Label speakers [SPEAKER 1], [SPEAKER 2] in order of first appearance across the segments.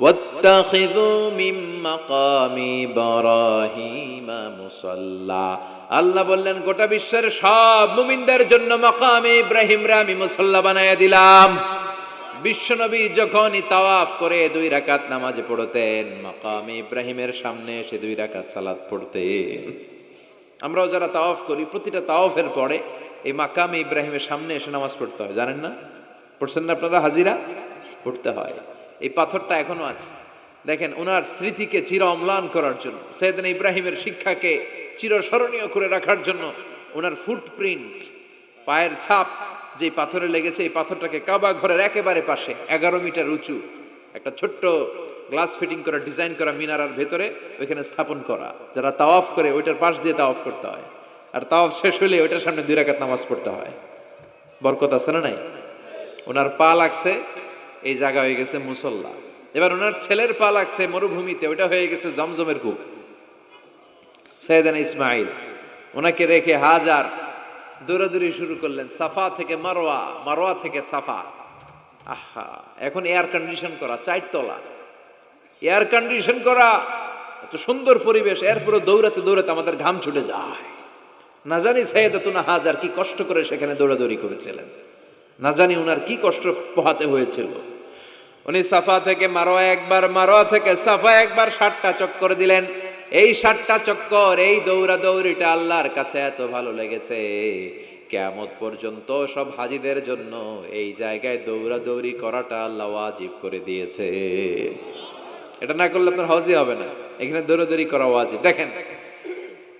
[SPEAKER 1] واتخذوا من مقام إبراهيم মুসাল্লা আল্লাহ বললেন গোটা বিশ্বের সব মুমিনদের জন্য মাকামে ইব্রাহিমরা আমি মুসল্লা বানায়া দিলাম বিশ্বনবী যখনই তাওয়াফ করে দুই রাকাত নামাজে পড়তেন মাকামে ইব্রাহিমের সামনে এসে দুই রাকাত সালাত পড়তেন আমরাও যারা তাওয়াফ করি প্রতিটা তাওয়াফের পরে এই মাকামে ইব্রাহিমের সামনে এসে নামাজ পড়তে হয় জানেন না পড়ছেন না আপনারা হাজিরা পড়তে হয় এই পাথরটা এখনও আছে। দেখেন ওনার স্মৃতিকে চির অম্লান করার জন্য, সৈয়দিন ইব্রাহিমের শিক্ষাকে চিরস্মরণীয় করে রাখার জন্য ওনার ফুটপ্রিন্ট পায়ের ছাপ যে পাথরে লেগেছে, এই পাথরটাকে কাবা ঘরের একেবারে পাশে, এগারো মিটার উঁচু, একটা ছোট্ট গ্লাস ফিটিং করা ডিজাইন করা মিনারার ভেতরে ওইখানে স্থাপন করা, যারা তাওয়াফ করে ওইটার পাশ দিয়ে তাওয়াফ করতে হয়। আর তাওয়াফ শেষ হলে ওইটার সামনে দুই রাকাত নামাজ পড়তে হয়। বরকত আছে না নাই? ওনার পা লাগছে এই জায়গা হয়ে গেছে মুসল্লা। এবার ওনার ছেলের পা লাগছে মরুভূমিতে, ওইটা হয়ে গেছে জমজমের কূপ। সৈয়দান ইসমাইল, ওনাকে রেখে হাজার দৌড়াদৌড়ি শুরু করলেন, সাফা থেকে মারোয়া মারোয়া থেকে সাফা। আহা, এখন এয়ার কন্ডিশন করা, চারতলা। এয়ার কন্ডিশন করা, এত সুন্দর পরিবেশ এরপরে দৌড়াতে দৌড়াতে আমাদের ঘাম ছুটে যায়। না জানি সাইয়েদাতুনা হাজার কি কষ্ট করে সেখানে দৌড়াদৌড়ি করেছিলেন। না জানি ওনার কি কষ্ট পোহাতে হয়েছিল। উনি সাফা থেকে মারোয়া একবার, মারোয়া থেকে সাফা একবার ষাটটা চক্কর দিলেন। এই ষাটটা চক্কর, এই দৌড়া দৌড়িটা আল্লাহর কাছে এত ভালো লেগেছে। কেমত পর্যন্ত সব হাজিদের জন্য এই জায়গায় দৌড়াদৌড়ি করাটা আল্লাহ ওয়াজিব করে দিয়েছে। এটা না করলে আপনার হজই হবে না। এখানে দৌড়াদৌড়ি করা ওয়াজিব। দেখেন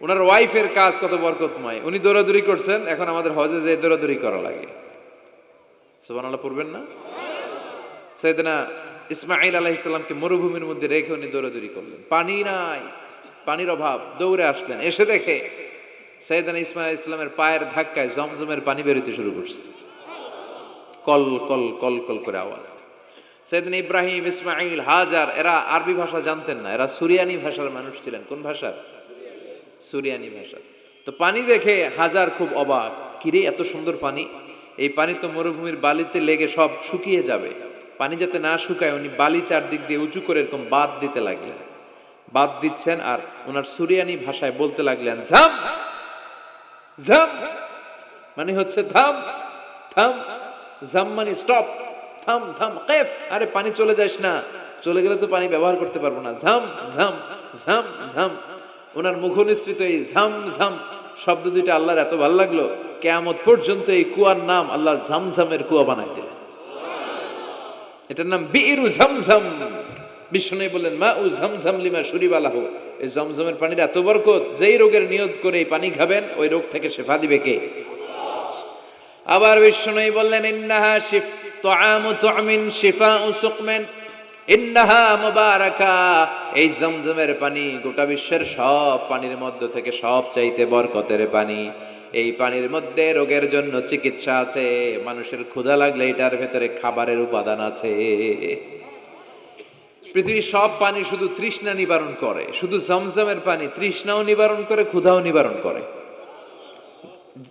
[SPEAKER 1] ওনার ওয়াইফের কাজ কত বরকতময়। উনি দৌড়াদৌড়ি করছেন, এখন আমাদের হজে যে দৌড়াদৌড়ি করা লাগে। সুবান আল্লাহ পড়বেন না? সৈয়দনা ইসমাইল আলাহ ইসলামকে মরুভূমির মধ্যে রেখে উনি দৌড়াদৌড়ি করলেন। পানি নাই, পানির অভাব, দৌড়ে আসলেন। এসে দেখে সৈয়দনা ইসমাইল ইসলামের পায়ের ধাক্কায় জমজমের পানি বেরোতে শুরু করছে। কল কল কল কল করে আওয়াজ। সৈয়দিন ইব্রাহিম ইসমাইল হাজার, এরা আরবি ভাষা জানতেন না। এরা সুরিয়ানি ভাষার মানুষ ছিলেন। কোন ভাষার? সুরিয়ানি ভাষা। তো পানি দেখে হাজার খুব অবাক, কিরে, এত সুন্দর পানি? এই পানি তো মরুভূমির বালিতে লেগে সব শুকিয়ে যাবে। পানি যাতে না শুকায়, উনি বালি চারদিক দিয়ে উঁচু করে এরকম বাদ দিতে লাগলেন। বাদ দিচ্ছেন আর ওনার সুরিয়ানি ভাষায় বলতে লাগলেন, ঝাম ঝাম। মানে হচ্ছে থাম থাম জাম মানে স্টপ থাম থাম কেফ। আরে পানি চলে যাস না। চলে গেলে তো পানি ব্যবহার করতে পারব না। ঝাম ঝাম ঝাম ঝাম। ওনার মুখনিসৃত এই ঝাম ঝাম শব্দ দুইটা আল্লাহর, এত ভালো লাগল। কেয়ামত পর্যন্ত এই কুয়ার নাম আল্লাহ ঝামঝামের কুয়া বানাই দিলেন। এটার নাম বীরু ঝমঝম। বিষ্ণু বললেন মা উ ঝমঝম লিমা সুরিবালাহ এই জমজমের পানির এত বরকত, যেই রোগের নিয়ত করে এই পানি খাবেন, ওই রোগ থেকে শেফা দিবে কে? আবার বিষ্ণু বললেন, ইন্নাহা শিফ তুআমু তুমিন শিফাউ সুকমেন। ইন্নাহা মুবারাকা। এই জমজমের পানি গোটা বিশ্বের সব পানির মধ্য থেকে সব চাইতে বরকতের পানি। এই পানির মধ্যে রোগের জন্য চিকিৎসা আছে। মানুষের ক্ষুধা লাগলে এটার ভেতরে খাবারের উপাদান আছে। পৃথিবীর সব পানি শুধু তৃষ্ণা নিবারণ করে। শুধু জমজমের পানি তৃষ্ণাও নিবারণ করে, ক্ষুধাও নিবারণ করে।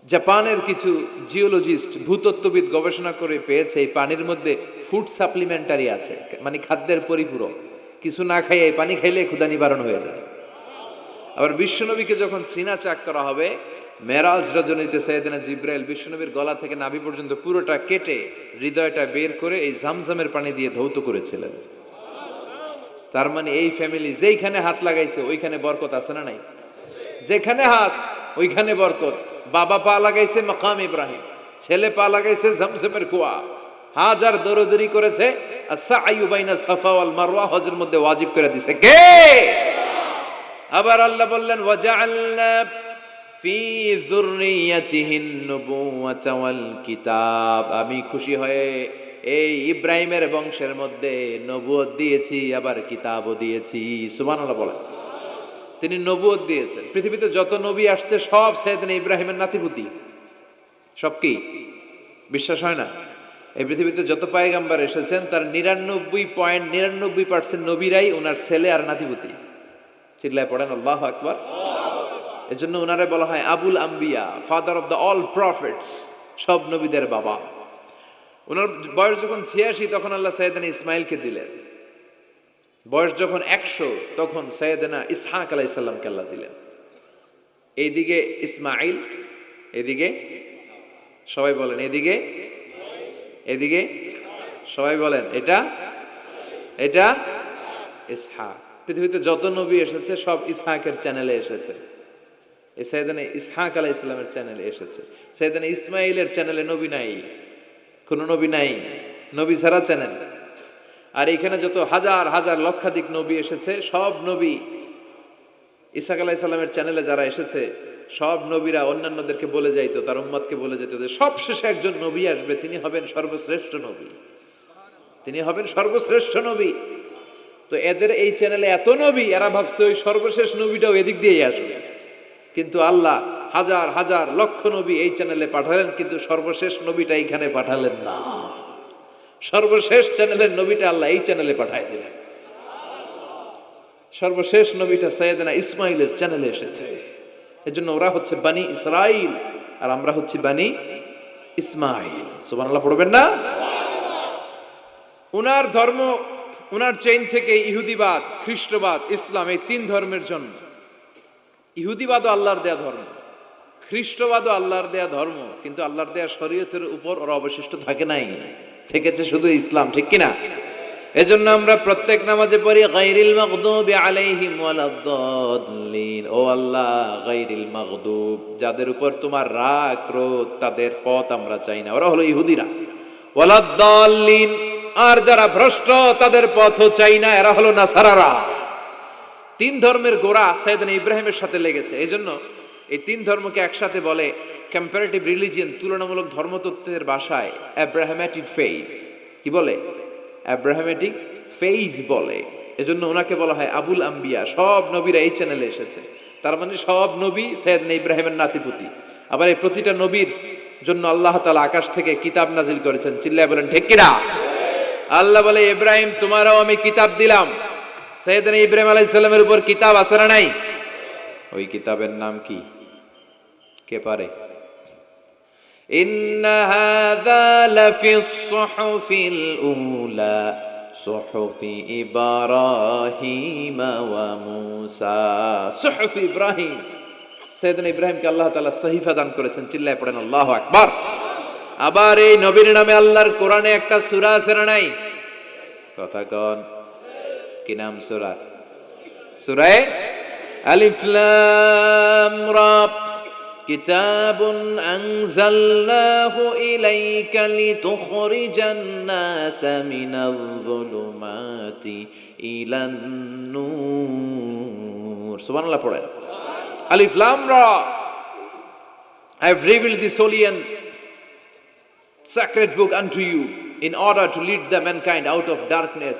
[SPEAKER 1] জাপানের কিছু জিওলজিস্ট, ভূতত্ত্ববিদ গবেষণা করে পেয়েছে, এই পানির মধ্যে ফুড সাপ্লিমেন্টারি আছে মানে খাদ্যের পরিপূরক। কিছু না খাইয়ে এই পানি খাইলে ক্ষুধা নিবারণ হয়ে যায়। আবার বিশ্বনবীকে যখন সিনা চাক করা হবে মেরাজ রজনীতে সৈয়দিনা জিব্রাইল বিশ্বনবীর গলা থেকে নাভি পর্যন্ত পুরোটা কেটে হৃদয়টা বের করে এই জামজামের পানি দিয়ে ধৌত করেছিলেন। তার মানে এই ফ্যামিলি যেইখানে হাত লাগাইছে, ওইখানে বরকত আছে না নাই? যেখানে হাত, ওইখানে বরকত। বাবা পা লাগাইছে মকাম ইব্রাহিম, ছেলে পা লাগাইছে জমজমের কুয়া হাজার দৌড়দৌড়ি করেছে, আর সাইউবাইনা সাফা ওয়াল মারওয়া হজের মধ্যে ওয়াজিব করে দিছে। কে? আবার আল্লাহ বললেন ওয়াজআলনা ফি আমি খুশি হয়ে এই ইব্রাহিমের বংশের মধ্যে নবুয়ত দিয়েছি, আবার কিতাবও দিয়েছি। সুবহানাল্লাহ বলে তিনি নবুয়ত দিয়েছেন। পৃথিবীতে যত নবী আসছে, সব সেদিন ইব্রাহিমের নাতিপুতি। সব কি? বিশ্বাস হয় না? এই পৃথিবীতে যত পায়গাম্বার এসেছেন, তার নিরানব্বই পয়েন্ট নিরানব্বই পার্সেন্ট নবীরাই ওনার ছেলে আর নাতিপুতি। চিল্লায় পড়েন, আল্লাহ আকবার। এজন্য ওনারে বলা হয় Abul Ambia father of the all prophets সব নবীদের বাবা। ওনার বয়স যখন ছিয়াশি, তখন আল্লাহ সৈয়দানা ইসমাইলকে দিলেন। বয়স যখন একশো, তখন সৈয়দানা ইসহাক আলাইসাল্লামকে আল্লাহ দিলেন। এইদিকে ইসমাইল, এদিকে সবাই বলেন, এদিকে এদিকে সবাই বলেন, এটা এটা ইসহাক। পৃথিবীতে যত নবী এসেছে, সব ইসহাকের চ্যানেলে এসেছে। এই সৈয়দানে ইসহাক আলাহ ইসলামের চ্যানেলে এসেছে। সৈয়দানে ইসমাইলের চ্যানেলে নবী নাই, কোনো নবী নাই, নবী ছাড়া চ্যানেল আর এখানে যত হাজার হাজার, লক্ষাধিক নবী এসেছে, সব নবী ইসাক আলাহ ইসলামের চ্যানেলে যারা এসেছে, সব নবীরা অন্যান্যদেরকে বলে যাইতো, তার উম্মতকে বলে যেত যে সব শেষে একজন নবী আসবে, তিনি হবেন সর্বশ্রেষ্ঠ নবী। তিনি হবেন সর্বশ্রেষ্ঠ নবী। তো এদের এই চ্যানেলে এত নবী, এরা ভাবছে ওই সর্বশেষ নবীটাও এদিক দিয়েই আসবে। কিন্তু আল্লাহ হাজার হাজার লক্ষ নবী এই চ্যানেলে পাঠালেন, কিন্তু সর্বশেষ নবীটা এইখানে পাঠালেন না। সর্বশেষ চ্যানেলের নবীটা আল্লাহ এই চ্যানেলে পাঠাই দিলেন। সর্বশেষ নবীটা সৈয়দনা ইসমাইলের চ্যানেলে এসেছে। এজন্য ওরা হচ্ছে বানি ইসরাইল, আর আমরা হচ্ছি বানি ইসমাইল। সুবহানাল্লাহ, পড়বেন না? উনার ধর্ম, উনার চেইন থেকে ইহুদিবাদ, খ্রিস্টবাদ, ইসলাম, এই তিন ধর্মের জন্য। ইহুদিবাদও আল্লাহর দেয়া ধর্ম, খ্রিস্টবাদও আল্লাহর দেয়া ধর্ম, কিন্তু আল্লাহর দেয়া শরীয়তের উপর ওরা অবশিষ্ট থাকে নাই। থেকেছে শুধু ইসলাম, ঠিক কিনা? এজন্য আমরা প্রত্যেক নামাজে পড়ি গাইরিল মাগদুবি আলাইহিম ওয়ালাদ-দাল্লিন। ও আল্লাহ গাইরিল মাগদুব। যাদের উপর তোমার রাগ, ক্রোধ, তাদের পথ আমরা চাই না। ওরা হলো ইহুদিরা। ওয়ালাদ-দাল্লিন। আর যারা ভ্রষ্ট, তাদের পথও চাই না। এরা হলো নাসারারা। তিন ধর্মের গোড়া সাইদান ইব্রাহিমের সাথে লেগেছে। এই জন্য এই তিন ধর্মকে একসাথে বলে কম্পারেটিভ রিলিজিয়ন তুলনামূলক ধর্মতত্ত্বের ভাষায় অ্যাব্রাহামেটিক ফেইথ কি বলে? অ্যাব্রাহামেটিক ফেইথ বলে। এজন্য ওনাকে বলা হয় আবুল আম্বিয়া। সব নবীরা এই চ্যানেলে এসেছে। তার মানে সব নবী সৈয়দনা ইব্রাহিমের নাতিপুতি। আবার এই প্রতিটা নবীর জন্য আল্লাহ তাআলা আকাশ থেকে কিতাব নাজিল করেছেন। চিল্লায় বলেন, ঠিক কিনা? আল্লাহ বলে, ইব্রাহিম, তোমারও আমি কিতাব দিলাম। সৈয়দনা ইব্রাহিম আলাইহিস সালামের উপর কিতাব আছে না নাই ওই কিতাবের নাম কি কে পারে إن هذا لفي الصحف الأولى صحف إبراهيم وموسى صحف إبراهيم সৈয়দনা ইব্রাহিমকে আল্লাহ তাআলা সহিফা দান করেছেন চিল্লায় পড়েন আল্লাহু আকবার আবার এই নবীর নামে আল্লাহর কোরআনে একটা সূরা আছে না নাই কথা কন কি নাম সূরা সূরায়ে আলিফ লাম রা كتاب أنزلناه إليك لتخرج الناس من الظلمات إلى النور سبحان الله পড়েন আলিফ লাম রা I have revealed this holy and sacred book unto you in order to lead the mankind out of darkness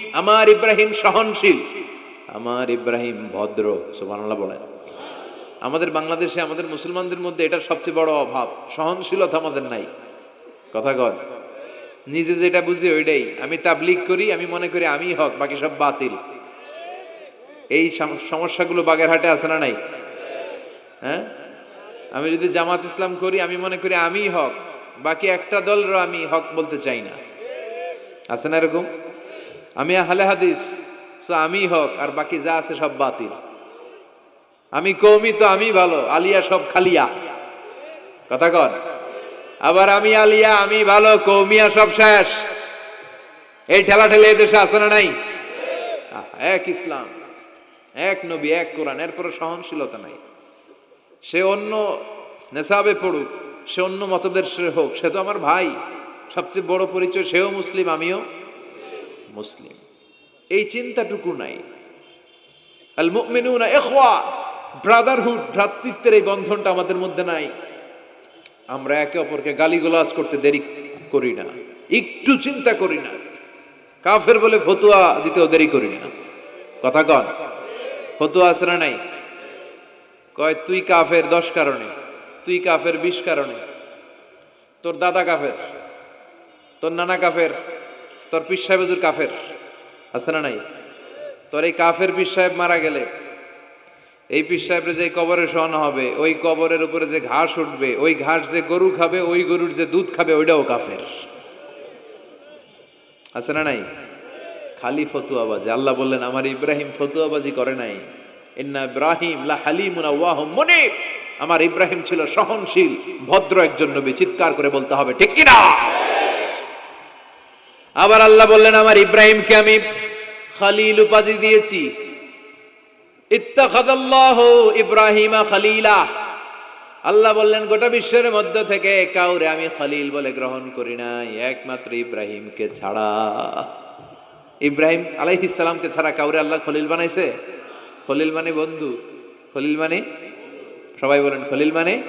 [SPEAKER 1] আমার ইব্রাহিম সহনশীল। আমার ইব্রাহিম ভদ্র, সুবহানাল্লাহ বলেন আমাদের বাংলাদেশে আমাদের মুসলমানদের মধ্যে এটার সবচেয়ে বড় অভাব, সহনশীলতা আমাদের নাই। কথা কর নিজে যেটা বুঝি ওইটাই। আমি তাবলিগ করি, আমি মনে করি আমি হক, বাকি সব বাতিল। এই সম- সমস্যাগুলো বাগেরহাটে আছে না নাই? হ্যাঁ? আমি যদি জামাত ইসলাম করি, আমি মনে করি আমি হক। বাকি একটা দলরও আমি হক বলতে চাই না। আছে না এরকম? আমি আহলে হাদিস, সো আমি হক, আর বাকি যা আছে সব বাতিল। আমি কৌমি তো আমি ভালো, আলিয়া সব খালিয়া। কথা কন? আবার আমি আলিয়া, আমি ভালো কৌমিয়া সব শেষ। এই ঠেলা ঠেলে দেশে আছে না নাই? এক ইসলাম, এক নবী, এক কোরআন এরপরে সহনশীলতা নাই। সে অন্য নেশাবে পড়ুক, সে অন্য মতদের সে হোক, সে তো আমার ভাই, সবচেয়ে বড় পরিচয়, সেও মুসলিম, আমিও মুসলিম। এই চিন্তাটুকু নাই। আল মুমিনুনা ইখওয়া, ব্রাদারহুড, ভ্রাতৃত্বের এই বন্ধনটা আমাদের মধ্যে নাই। আমরা একে অপরকে গালিগালাজ করতে দেরি করি না, একটু চিন্তা করি না। কাফের বলে ফতুয়া দিতেও দেরি করি না। কথা কন, ফতুয়া আছে না নাই? কয়, তুই কাফের দশ কারণে, তুই কাফের বিশ কারণে। তোর দাদা কাফের, তোর নানা কাফের তোর পিস সাহেব হুজুর কাফের? আছে না নাই? তোর এই কাফের পিস সাহেব মারা গেলে, এই পিস সাহেবের যে কবরে শোয়ানো হবে, ওই কবরের উপরে যে ঘাস উঠবে, ওই ঘাস যে গরু খাবে, ওই গরুর যে দুধ খাবে, ওইটাও কাফের। আছে না নাই? খালি ফতুয়াবাজি আল্লাহ বললেন, আমার ইব্রাহিম ফতুয়াবাজি করে নাই। ইন্না ইব্রাহিম লা হালিমুন আওয়াহুম মুনিব। আমার ইব্রাহিম ছিল সহনশীল, ভদ্র একজন নবী, চিৎকার করে বলতে হবে, ঠিক কিনা? আবার আল্লাহ বললেন, আমার ইব্রাহিমকে আমি খালিল উপাধি দিয়েছি। ইত্তাখাদাল্লাহু ইব্রাহিমা খালিলা। আল্লাহ বললেন, গোটা বিশ্বের মধ্য থেকে কাউরে আমি খলিল বলে গ্রহণ করি নাই, একমাত্র ইব্রাহিমকে ছাড়া। ইব্রাহিম আলাইহিস সালামকে ছাড়া কাউরে আল্লাহ খলিল বানাইছে? খলিল মানে বন্ধু। খলিল মানে? সবাই বলেন, খলিল মানে?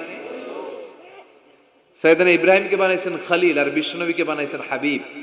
[SPEAKER 1] সৈয়দানা ইব্রাহিমকে বানাইছেন খালিল আর বিশ্বনবীকে বানাইছেন হাবিব।